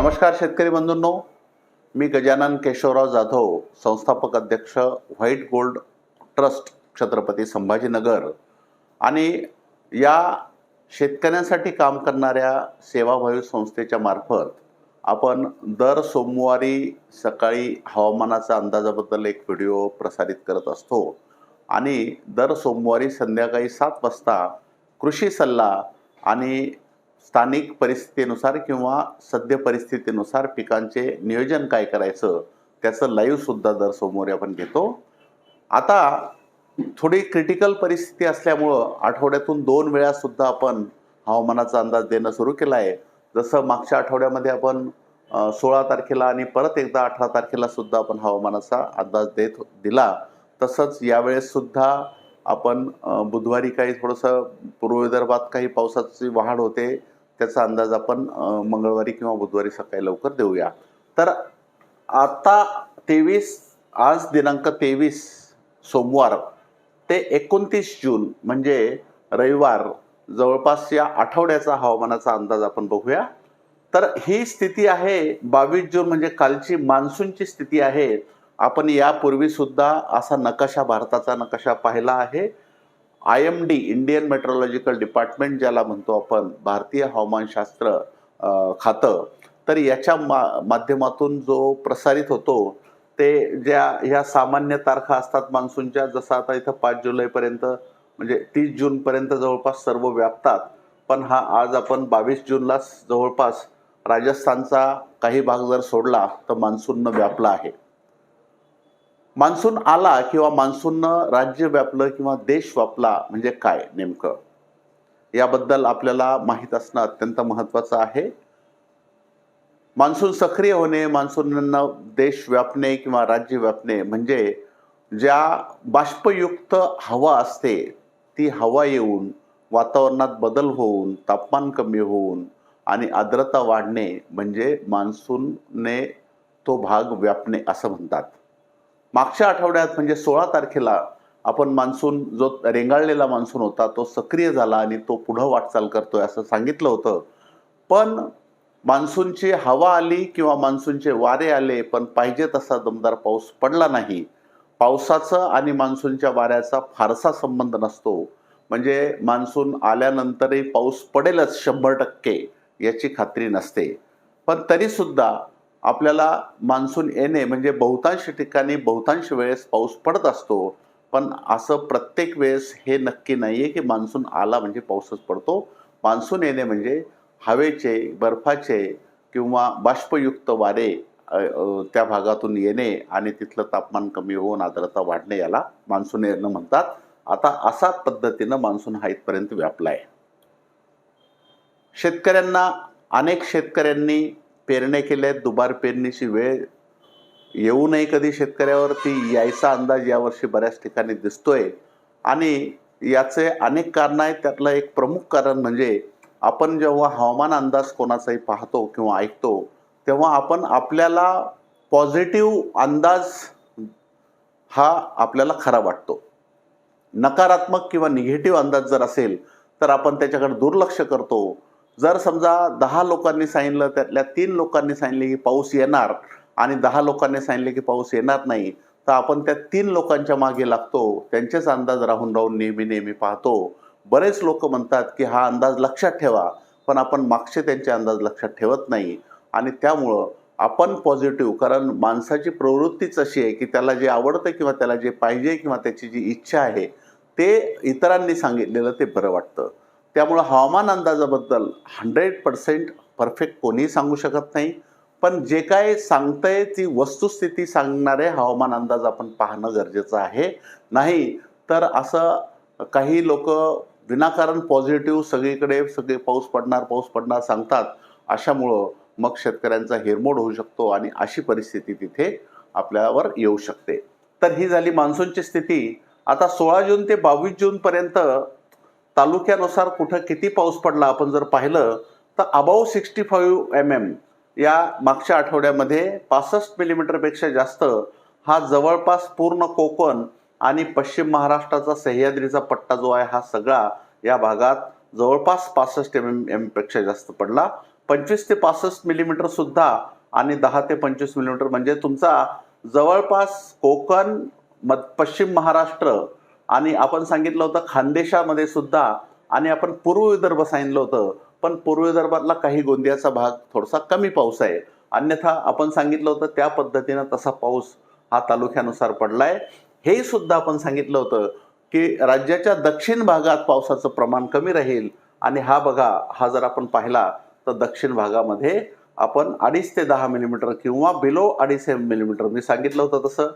नमस्कार शेतकरी बंधूंनो. मी गजानन केशवराव जाधव संस्थापक अध्यक्ष white gold trust Chhatrapati Sambhajinagar. आणि या शेतकऱ्यांसाठी काम करणाऱ्या सेवाभावी संस्थेच्या मार्फत आपण दर सोमवारी सकाळी हवामानाचा अंदाजाबद्दल एक व्हिडिओ प्रसारित करत असतो. आणि दर सोमवारी संध्याकाळी सात वाजता कृषी सल्ला आणि स्थानिक परिस्थितीनुसार किंवा सद्य परिस्थितीनुसार पिकांचे नियोजन काय करायचं त्याचं लाईव्हसुद्धा दर सोमवारी आपण घेतो. आता थोडी क्रिटिकल परिस्थिती असल्यामुळं आठवड्यातून दोन वेळासुद्धा आपण हवामानाचा अंदाज देणं सुरू केला आहे जसं मागच्या आठवड्यामध्ये आपण सोळा तारखेला आणि परत एकदा अठरा तारखेला सुद्धा आपण हवामानाचा अंदाज देत दिला. तसंच यावेळेससुद्धा आपण बुधवारी काही थोडंसं पूर्व विदर्भात काही पावसाची वाढ होते. त्याचा अंदाज आपण मंगळवारी किंवा बुधवारी सकाळी लवकर देऊया. तर आता तेवीस आज दिनांक तेवीस सोमवार ते एकोणतीस जून म्हणजे रविवार जवळपास या आठवड्याचा हवामानाचा अंदाज आपण बघूया. तर ही स्थिती आहे बावीस जून म्हणजे कालची मान्सूनची स्थिती आहे. आपण यापूर्वी सुद्धा असा नकाशा भारताचा नकाशा पाहिला आहे. I M D Indian metrological department ज्याला म्हणतो आपण भारतीय हवामानशास्त्र खातं तर याच्या मा माध्यमातून जो प्रसारित होतो ते ज्या ह्या सामान्य तारखा असतात मान्सूनच्या जसं आता इथं पाच जुलैपर्यंत म्हणजे तीस जूनपर्यंत जवळपास सर्व व्यापतात पण हा आज आपण बावीस जूनला जवळपास राजस्थानचा काही भाग जर सोडला तर मान्सूननं व्यापला आहे. मान्सून आला किंवा मान्सूननं राज्य व्यापलं किंवा देश व्यापला म्हणजे काय नेमकं? याबद्दल आपल्याला माहीत असणं अत्यंत महत्त्वाचं आहे. मान्सून सक्रिय होणे मान्सूननं देश व्यापणे किंवा राज्य व्यापणे म्हणजे ज्या बाष्पयुक्त हवा असते ती हवा येऊन वातावरणात बदल होऊन तापमान कमी होऊन आणि आर्द्रता वाढणे म्हणजे मान्सूनने तो भाग व्यापणे असं म्हणतात. मागच्या आठवड्यात म्हणजे सोळा तारखेला आपण मान्सून जो रेंगाळलेला मान्सून होता तो सक्रिय झाला आणि तो पुढं वाटचाल करतोय असं सांगितलं होतं. पण मान्सूनची हवा आली किंवा मान्सूनचे वारे आले पण पाहिजे तसा दमदार पाऊस पडला नाही. पावसाचं आणि मान्सूनच्या वाऱ्याचा फारसा संबंध नसतो. म्हणजे मान्सून आल्यानंतरही पाऊस पडेलच शंभर टक्के याची खात्री नसते. पण तरीसुद्धा आपल्याला मान्सून येणे म्हणजे बहुतांश ठिकाणी बहुतांश वेळेस पाऊस पडत असतो. पण असं प्रत्येक वेळेस हे नक्की नाही आहे की मान्सून आला म्हणजे पाऊसच पडतो. मान्सून येणे म्हणजे हवेचे बर्फाचे किंवा बाष्पयुक्त वारे त्या भागातून येणे आणि तिथलं तापमान कमी होऊन आर्द्रता वाढणे याला मान्सून येणं म्हणतात. आता असा पद्धतीनं मान्सून हा इथपर्यंत व्यापला आहे शेतकऱ्यांना अनेक शेतकऱ्यांनी पेरण्या केल्या आहेत दुबार पेरणीची वेळ येऊ नये कधी शेतकऱ्यावरती यायचा अंदाज यावर्षी बऱ्याच ठिकाणी दिसतोय. आणि याचे अनेक कारणं आहेत. त्यातलं एक प्रमुख कारण म्हणजे आपण जेव्हा हवामान अंदाज कोणाचाही पाहतो किंवा ऐकतो तेव्हा आपण आपल्याला पॉझिटिव्ह अंदाज हा आपल्याला खरा वाटतो. नकारात्मक किंवा निगेटिव्ह अंदाज जर असेल तर आपण त्याच्याकडे दुर्लक्ष करतो. जर समजा दहा लोकांनी सांगितलं त्यातल्या तीन लोकांनी सांगितले की पाऊस येणार आणि दहा लोकांनी सांगितले की पाऊस येणार नाही तर आपण त्या तीन लोकांच्या मागे लागतो. त्यांचेच अंदाज राहून राहून नेहमी नेहमी पाहतो. बरेच लोक म्हणतात की हा अंदाज लक्षात ठेवा पण आपण मागचे त्यांचे अंदाज लक्षात ठेवत नाही. आणि त्यामुळं आपण पॉझिटिव्ह कारण माणसाची प्रवृत्तीच अशी आहे की त्याला जे आवडतं किंवा त्याला जे पाहिजे किंवा त्याची जी इच्छा आहे ते इतरांनी सांगितलेलं ते बरं वाटतं. त्यामुळं हवामान अंदाजाबद्दल हंड्रेड पर्सेंट परफेक्ट कोणीही सांगू शकत नाही. पण जे काय सांगतंय ती वस्तुस्थिती सांगणारे हवामान अंदाज आपण पाहणं गरजेचं आहे. नाही तर असं काही लोक विनाकारण पॉझिटिव्ह सगळीकडे सगळे पाऊस पडणार पाऊस पडणार सांगतात. अशामुळं मग शेतकऱ्यांचा हिरमोड होऊ शकतो आणि अशी परिस्थिती तिथे आपल्यावर येऊ शकते. तर ही झाली मान्सूनची स्थिती. आता सोळा जून ते बावीस जूनपर्यंत तालुक्यानुसार कुठं किती पाऊस पडला आपण जर पाहिलं तर above sixty five M M या मागच्या आठवड्यामध्ये पासष्ट मिलीमीटरपेक्षा जास्त हा जवळपास पूर्ण कोकण आणि पश्चिम महाराष्ट्राचा सह्याद्रीचा पट्टा जो आहे हा सगळा या भागात जवळपास पासष्ट एम एम एमपेक्षा जास्त पडला. पंचवीस ते पासष्ट मिलीमीटर सुद्धा आणि दहा ते पंचवीस मिलीमीटर म्हणजे तुमचा जवळपास कोकण मध पश्चिम महाराष्ट्र आणि आपण सांगितलं होतं खानदेशामध्ये सुद्धा आणि आपण पूर्व विदर्भ सांगितलं होतं पण पूर्व विदर्भातला काही गोंदियाचा भाग थोडासा कमी पाऊस आहे. अन्यथा आपण सांगितलं होतं त्या पद्धतीनं तसा पाऊस हा तालुक्यानुसार पडलाय. हे सुद्धा आपण सांगितलं होतं की राज्याच्या दक्षिण भागात पावसाचं प्रमाण कमी राहील. आणि हा बघा हा जर आपण पाहिला तर दक्षिण भागामध्ये आपण अडीच ते दहा मिलीमीटर किंवा बिलो अडीच मिलीमीटर. मी सांगितलं होतं तसं.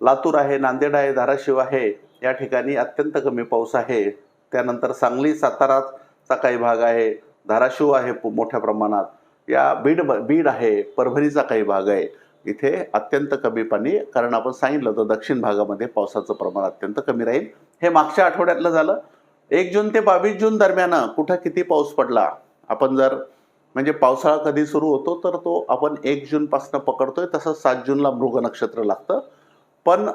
लातूर आहे नांदेड आहे धाराशिव आहे. या ठिकाणी अत्यंत कमी पाऊस आहे. त्यानंतर सांगली साताराचा काही भाग आहे. धाराशिव आहे मोठ्या प्रमाणात. या बीड बीड आहे परभणीचा काही भाग आहे. इथे अत्यंत कमी पाणी कारण आपण सांगितलं तर दक्षिण भागामध्ये पावसाचं प्रमाण अत्यंत कमी राहील. हे मागच्या आठवड्यातलं झालं. एक जून ते बावीस जून दरम्यान कुठं किती पाऊस पडला? आपण जर म्हणजे पावसाळा कधी सुरू होतो तर तो आपण एक जूनपासून पकडतोय तसंच सात जूनला मृग नक्षत्र लागतं. पण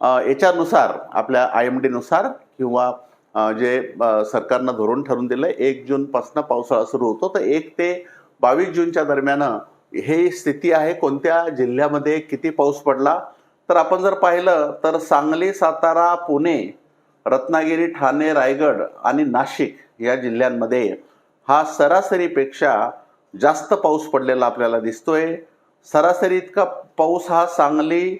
याच्यानुसार आपल्या आय एम डीनुसार किंवा जे सरकारनं धोरण ठरवून दिलं आहे एक जूनपासून पावसाळा सुरू होतो. तर एक ते बावीस जूनच्या दरम्यान हे स्थिती आहे कोणत्या जिल्ह्यामध्ये किती पाऊस पडला? तर आपण जर पाहिलं तर सांगली सातारा पुणे रत्नागिरी ठाणे रायगड आणि नाशिक या जिल्ह्यांमध्ये हा सरासरीपेक्षा जास्त पाऊस पडलेला आपल्याला दिसतोय. सरासरी इतका पाऊस हा सांगली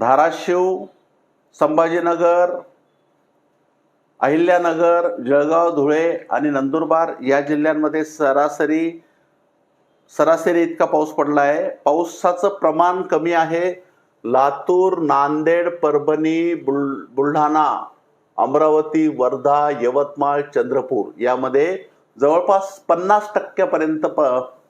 धाराशिव संभाजीनगर अहिल्यानगर जळगाव धुळे आणि नंदुरबार या जिल्ह्यांमध्ये सरासरी सरासरी इतका पाऊस पडला आहे पावसाचं प्रमाण कमी आहे. लातूर नांदेड परभणी बुल बुलढाणा अमरावती वर्धा यवतमाळ चंद्रपूर यामध्ये जवळपास पन्नास टक्क्यापर्यंत प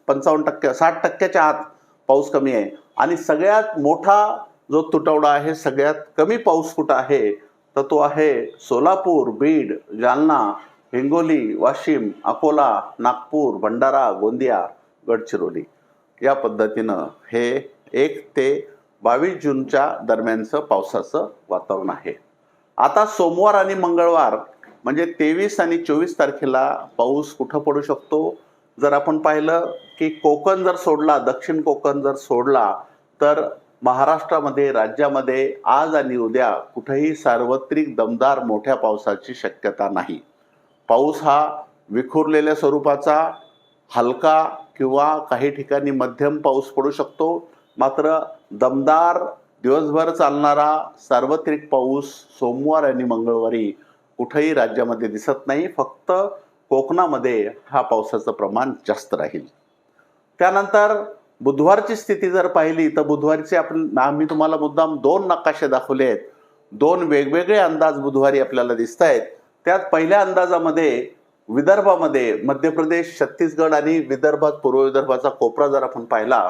पंचावन्न टक्के साठ टक्क्याच्या आत पाऊस कमी आहे. आणि सगळ्यात मोठा जो तुटवडा आहे सगळ्यात कमी पाऊस कुठं आहे तर तो आहे सोलापूर बीड जालना हिंगोली वाशिम अकोला नागपूर भंडारा गोंदिया गडचिरोली. या पद्धतीनं हे एक ते बावीस जूनच्या दरम्यानचं पावसाचं वातावरण आहे. आता सोमवार आणि मंगळवार म्हणजे तेवीस आणि चोवीस तारखेला पाऊस कुठं पडू शकतो? जर आपण पाहिलं की कोकण जर सोडला दक्षिण कोकण जर सोडला तर महाराष्ट्रामध्ये राज्यामध्ये आज आणि उद्या कुठेही सार्वत्रिक दमदार मोठ्या पावसाची शक्यता नाही. पाऊस हा विखुरलेल्या स्वरूपाचा हलका किंवा काही ठिकाणी मध्यम पाऊस पडू शकतो. मात्र दमदार दिवसभर चालणारा सार्वत्रिक पाऊस सोमवार आणि मंगळवारी कुठेही राज्यामध्ये दिसत नाही. फक्त कोकणामध्ये हा पावसाचं प्रमाण जास्त राहील. त्यानंतर बुधवारची स्थिती जर पाहिली तर बुधवारचे आपण आम्ही तुम्हाला मुद्दाम दोन नकाशे दाखवले आहेत. दोन वेगवेगळे अंदाज बुधवारी आपल्याला दिसत आहेत त्यात पहिल्या अंदाजामध्ये विदर्भामध्ये मध्य प्रदेश छत्तीसगड आणि विदर्भात पूर्व विदर्भाचा कोपरा जर आपण पाहिला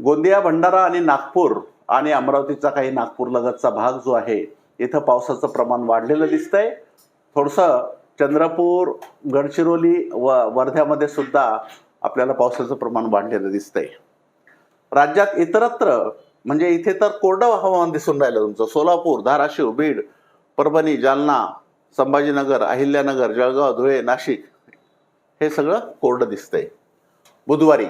गोंदिया भंडारा आणि नागपूर आणि अमरावतीचा काही नागपूर लगतचा भाग जो आहे इथं पावसाचं प्रमाण वाढलेलं दिसतंय. थोडंसं चंद्रपूर गडचिरोली व वर्ध्यामध्ये सुद्धा आपल्याला पावसाचं प्रमाण वाढलेलं दिसतंय. राज्यात इतरत्र म्हणजे इथे तर कोरडं हवामान दिसून राहिलं तुमचं. सोलापूर धाराशिव बीड परभणी जालना संभाजीनगर अहिल्यानगर जळगाव धुळे नाशिक हे सगळं कोरडं दिसतंय. बुधवारी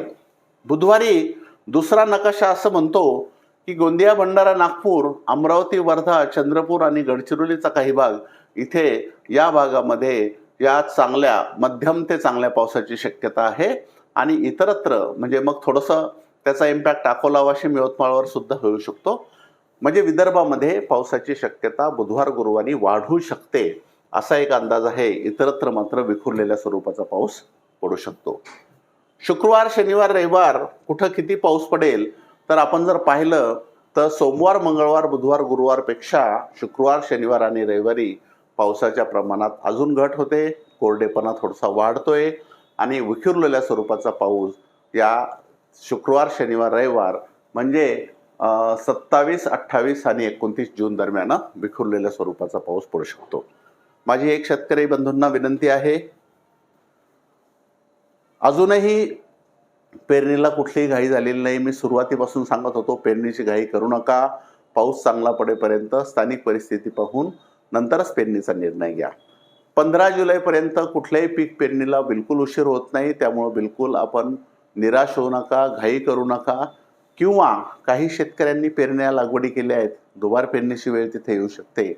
बुधवारी दुसरा नकाशा असं म्हणतो की गोंदिया भंडारा नागपूर अमरावती वर्धा चंद्रपूर आणि गडचिरोलीचा काही भाग इथे या भागामध्ये या चांगल्या मध्यम ते चांगल्या पावसाची शक्यता आहे. आणि इतरत्र म्हणजे मग थोडंसं त्याचा इम्पॅक्ट अकोला वाशिम यवतमाळवर सुद्धा होऊ शकतो. म्हणजे विदर्भामध्ये पावसाची शक्यता बुधवार गुरुवारी वाढू शकते असा एक अंदाज आहे. इतरत्र मात्र विखुरलेल्या स्वरूपाचा पाऊस पडू शकतो. शुक्रवार शनिवार रविवार कुठं किती पाऊस पडेल तर आपण जर पाहिलं तर सोमवार मंगळवार बुधवार गुरुवारपेक्षा शुक्रवार शनिवार आणि रविवारी पावसाच्या प्रमाणात अजून घट होते. कोरडेपणा थोडासा वाढतोय. आणि विखुरलेल्या स्वरूपाचा पाऊस या शुक्रवार शनिवार रविवार म्हणजे सत्तावीस अठ्ठावीस आणि एकोणतीस जून दरम्यान विखुरलेल्या स्वरूपाचा पाऊस पडू शकतो. माझी एक शेतकरी बंधूंना विनंती आहे अजूनही पेरणीला कुठलीही घाई झालेली नाही. मी सुरुवातीपासून सांगत होतो पेरणीची घाई करू नका. पाऊस चांगला पडेपर्यंत स्थानिक परिस्थिती पाहून नंतरच पेरणीचा निर्णय घ्या. पंधरा जुलैपर्यंत कुठल्याही पीक पेरणीला बिलकुल उशीर होत नाही. त्यामुळं बिलकुल आपण निराश होऊ नका घाई करू नका. किंवा काही शेतकऱ्यांनी पेरण्या लागवडी केल्या आहेत. दुबार पेरणीची वेळ तिथे येऊ शकते.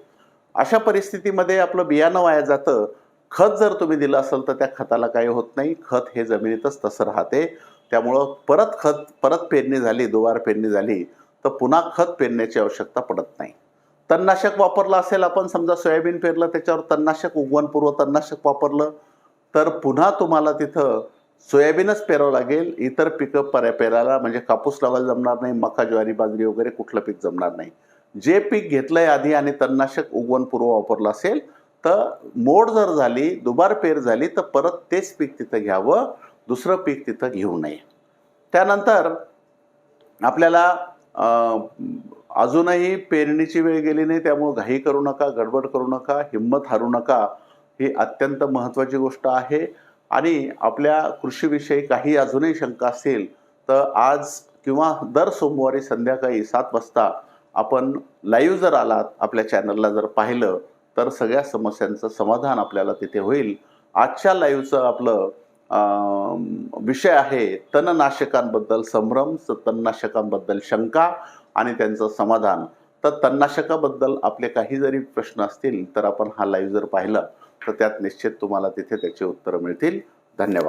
अशा परिस्थितीमध्ये आपलं बियाणं वाया जातं. खत जर तुम्ही दिलं असेल तर त्या खताला काही होत नाही. खत हे जमिनीतच तसं राहते. त्यामुळं परत खत परत पेरणी झाली दुबार पेरणी झाली तर पुन्हा खत पेरण्याची आवश्यकता पडत नाही. तणनाशक वापरलं असेल आपण समजा सोयाबीन पेरलं त्याच्यावर तणनाशक उगवणपूर्व तणनाशक वापरलं तर पुन्हा तुम्हाला तिथं सोयाबीनच पेरावं लागेल. इतर पिकं पर्या पेरायला म्हणजे कापूस लावायला जमणार नाही मका ज्वारी बाजरी वगैरे कुठलं पीक जमणार नाही. जे पीक घेतलंय आधी आणि तणनाशक उगवणपूर्व वापरलं असेल तर मोड जर झाली दुबार पेर झाली तर परत तेच पीक तिथं घ्यावं दुसरं पीक तिथं घेऊ नये. त्यानंतर आपल्याला अजूनही पेरणीची वेळ गेली नाही त्यामुळं घाई करू नका गडबड करू नका हिंमत हारू नका ही अत्यंत महत्त्वाची गोष्ट आहे. आणि आपल्या कृषीविषयी काही अजूनही शंका असतील तर आज किंवा दर सोमवारी संध्याकाळी सात वाजता आपण लाईव्ह जर आलात आपल्या चॅनलला जर पाहिलं तर सगळ्या समस्यांचं समाधान आपल्याला तिथे होईल. आजच्या लाईव्हचं आपलं विषय आहे तणनाशकांबद्दल संभ्रम तणनाशकांबद्दल शंका. आणि त्यांचं समाधान. तर तणनाशकाबद्दल आपले काही जरी प्रश्न असतील तर आपण हा लाईव्ह जर पाहिला तर त्यात निश्चित तुम्हाला तिथे त्याची उत्तरं मिळतील. धन्यवाद.